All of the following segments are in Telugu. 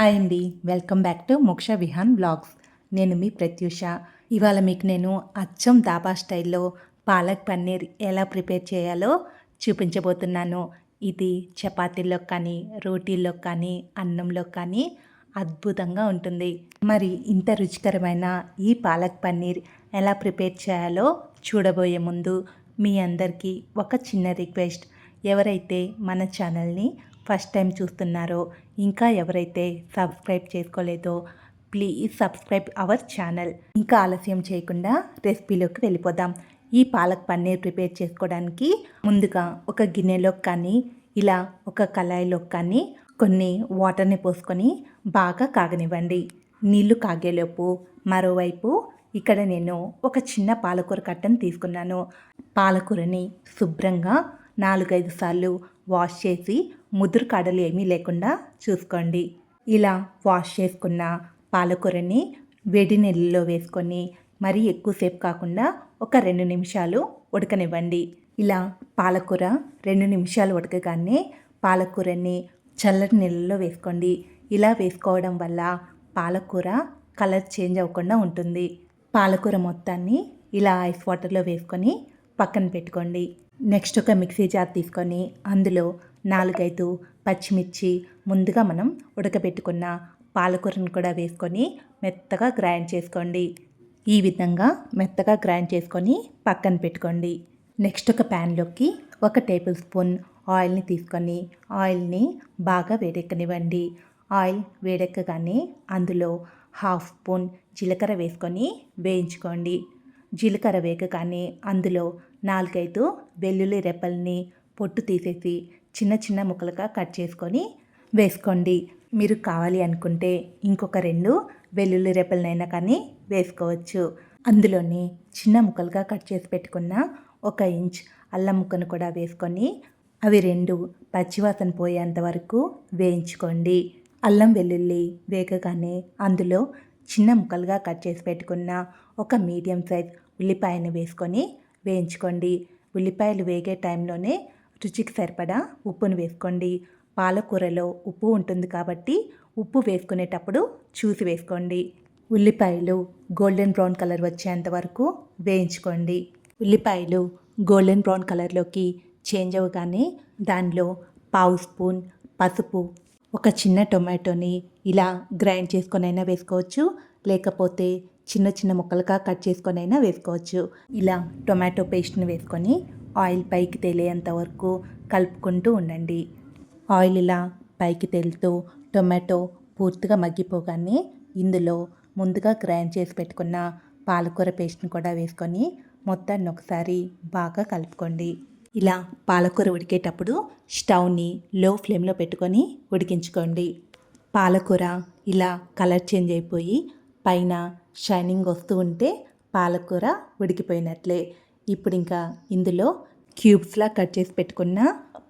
హాయ్ అండి వెల్కమ్ బ్యాక్ టు మోక్ష విహాన్ బ్లాగ్స్ నేను మీ ప్రత్యూష. ఇవాళ మీకు నేను అచ్చం దాబా స్టైల్లో పాలక్ పన్నీర్ ఎలా ప్రిపేర్ చేయాలో చూపించబోతున్నాను. ఇది చపాతీల్లో కానీ రోటీల్లో కానీ అన్నంలో కానీ అద్భుతంగా ఉంటుంది. మరి ఇంత రుచికరమైన ఈ పాలక్ పన్నీర్ ఎలా ప్రిపేర్ చేయాలో చూడబోయే ముందు మీ అందరికీ ఒక చిన్న రిక్వెస్ట్. ఎవరైతే మన ఛానల్ని ఫస్ట్ టైం చూస్తున్నారో ఇంకా ఎవరైతే సబ్స్క్రైబ్ చేసుకోలేదో ప్లీజ్ సబ్స్క్రైబ్ అవర్ ఛానల్. ఇంకా ఆలస్యం చేయకుండా రెసిపీలోకి వెళ్ళిపోదాం. ఈ పాలక్ పన్నీర్ ప్రిపేర్ చేసుకోవడానికి ముందుగా ఒక గిన్నెలో కానీ ఇలా ఒక కళాయిలో కానీ కొన్ని వాటర్ని పోసుకొని బాగా కాగనివ్వండి. నీళ్ళు కాగేలోపు మరోవైపు ఇక్కడ నేను ఒక చిన్న పాలకూర కట్టను తీసుకున్నాను. పాలకూరని శుభ్రంగా నాలుగైదు సార్లు వాష్ చేసి ముదురు కాడలు ఏమీ లేకుండా చూసుకోండి. ఇలా వాష్ చేసుకున్న పాలకూరని వేడి నీళ్ళలో వేసుకొని మరీ ఎక్కువసేపు కాకుండా ఒక రెండు నిమిషాలు ఉడకనివ్వండి. ఇలా పాలకూర రెండు నిమిషాలు ఉడకగానే పాలకూరని చల్లటి నీళ్ళలో వేసుకోండి. ఇలా వేసుకోవడం వల్ల పాలకూర కలర్ చేంజ్ అవ్వకుండా ఉంటుంది. పాలకూర మొత్తాన్ని ఇలా ఐస్ వాటర్లో వేసుకొని పక్కన పెట్టుకోండి. నెక్స్ట్ ఒక మిక్సీ జార్ తీసుకొని అందులో నాలుగైదు పచ్చిమిర్చి ముందుగా మనం ఉడకబెట్టుకున్న పాలకూరను కూడా వేసుకొని మెత్తగా గ్రైండ్ చేసుకోండి. ఈ విధంగా మెత్తగా గ్రైండ్ చేసుకొని పక్కన పెట్టుకోండి. నెక్స్ట్ ఒక ప్యాన్లోకి ఒక టేబుల్ స్పూన్ ఆయిల్ని తీసుకొని ఆయిల్ని బాగా వేడెక్కనివ్వండి. ఆయిల్ వేడెక్కగానే అందులో హాఫ్ స్పూన్ జీలకర్ర వేసుకొని వేయించుకోండి. జీలకర్ర వేగగానే అందులో నాలుగైదు వెల్లుల్లి రెప్పల్ని పొట్టు తీసేసి చిన్న చిన్న ముక్కలుగా కట్ చేసుకొని వేసుకోండి. మీరు కావాలి అనుకుంటే ఇంకొక రెండు వెల్లుల్లి రెప్పలనైనా కానీ వేసుకోవచ్చు. అందులోని చిన్న ముక్కలుగా కట్ చేసి పెట్టుకున్న ఒక ఇంచ్ అల్లం ముక్కను కూడా వేసుకొని అవి రెండు పచ్చివాసన పోయేంత వరకు వేయించుకోండి. అల్లం వెల్లుల్లి వేగగానే అందులో చిన్న ముక్కలుగా కట్ చేసి పెట్టుకున్న ఒక మీడియం సైజ్ ఉల్లిపాయను వేసుకొని వేయించుకోండి. ఉల్లిపాయలు వేగే టైంలోనే రుచికి సరిపడా ఉప్పును వేసుకోండి. పాలకూరలో ఉప్పు ఉంటుంది కాబట్టి ఉప్పు వేసుకునేటప్పుడు చూసి వేసుకోండి. ఉల్లిపాయలు గోల్డెన్ బ్రౌన్ కలర్ వచ్చేంత వరకు వేయించుకోండి. ఉల్లిపాయలు గోల్డెన్ బ్రౌన్ కలర్లోకి చేంజ్ అవ్వగానే దానిలో పావు స్పూన్ పసుపు ఒక చిన్న టొమాటోని ఇలా గ్రైండ్ చేసుకొనైనా వేసుకోవచ్చు. లేకపోతే చిన్న చిన్న ముక్కలుగా కట్ చేసుకొనైనా వేసుకోవచ్చు. ఇలా టొమాటో పేస్ట్ని వేసుకొని ఆయిల్ పైకి తేలేంత వరకు కలుపుకుంటూ ఉండండి. ఆయిల్ ఇలా పైకి తేలుతూ టొమాటో పూర్తిగా మగ్గిపోగానే ఇందులో ముందుగా గ్రైండ్ చేసి పెట్టుకున్న పాలకూర పేస్ట్ని కూడా వేసుకొని మొత్తాన్ని ఒకసారి బాగా కలుపుకోండి. ఇలా పాలకూర ఉడికేటప్పుడు స్టవ్ని లో ఫ్లేమ్లో పెట్టుకొని ఉడికించుకోండి. పాలకూర ఇలా కలర్ చేంజ్ అయిపోయి పైన షైనింగ్ వస్తూ ఉంటే పాలకూర ఉడికిపోయినట్లే. ఇప్పుడు ఇంకా ఇందులో క్యూబ్స్లా కట్ చేసి పెట్టుకున్న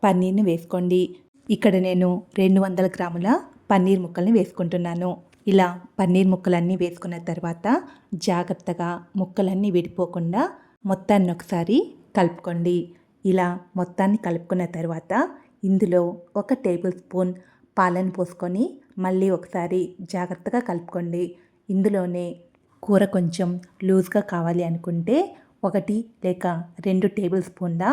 పన్నీర్ని వేసుకోండి. ఇక్కడ నేను రెండు వందల గ్రాముల పన్నీర్ ముక్కల్ని వేసుకుంటున్నాను. ఇలా పన్నీర్ ముక్కలన్నీ వేసుకున్న తర్వాత జాగ్రత్తగా ముక్కలన్నీ విడిపోకుండా మొత్తాన్ని ఒకసారి కలుపుకోండి. ఇలా మొత్తాన్ని కలుపుకున్న తర్వాత ఇందులో ఒక టేబుల్ స్పూన్ పాలను పోసుకొని మళ్ళీ ఒకసారి జాగ్రత్తగా కలుపుకోండి. ఇందులోనే కూర కొంచెం లూజ్గా కావాలి అనుకుంటే ఒకటి లేక రెండు టేబుల్ స్పూన్ల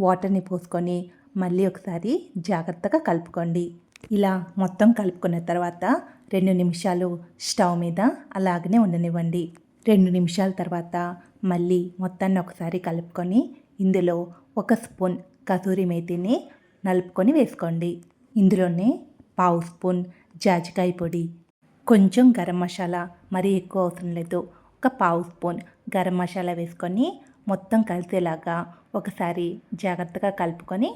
వాటర్ని పోసుకొని మళ్ళీ ఒకసారి జాగ్రత్తగా కలుపుకోండి. ఇలా మొత్తం కలుపుకున్న తర్వాత రెండు నిమిషాలు స్టవ్ మీద అలాగనే ఉండనివ్వండి. రెండు నిమిషాల తర్వాత మళ్ళీ మొత్తాన్ని ఒకసారి కలుపుకొని ఇందులో ఒక స్పూన్ కసూరి మేతిని నలుపుకొని వేసుకోండి. ఇందులోనే పావు స్పూన్ జాజికాయ పొడి కొంచెం గరం మసాలా మరీ ఎక్కువ అవసరం లేదు. ఒక పావు స్పూన్ గరం మసాలా వేసుకొని మొత్తం కలిసేలాగా ఒకసారి జాగ్రత్తగా కలుపుకొని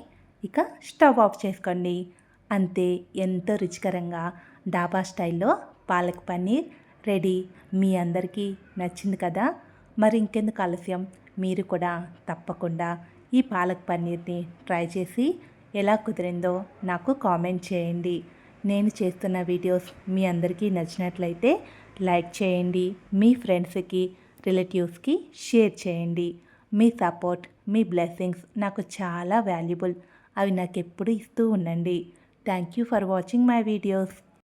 ఇక స్టవ్ ఆఫ్ చేసుకోండి. అంతే ఎంతో రుచికరంగా డాబా స్టైల్లో పాలక్ పన్నీర్ రెడీ. మీ అందరికీ నచ్చింది కదా? మరి ఇంకెందుకు ఆలస్యం? మీరు కూడా తప్పకుండా ఈ పాలక్ పన్నీర్ని ట్రై చేసి ఎలా కుదిరిందో నాకు కామెంట్ చేయండి. నేను చేస్తున్న వీడియోస్ మీ అందరికీ నచ్చినట్లయితే లైక్ చేయండి మీ ఫ్రెండ్స్కి రిలేటివ్స్కి షేర్ చేయండి. మీ సపోర్ట్ మీ బ్లెస్సింగ్స్ నాకు చాలా వాల్యుబుల్. అవి నాకు ఎప్పుడు ఇస్తూ ఉండండి. Thank you for watching my videos.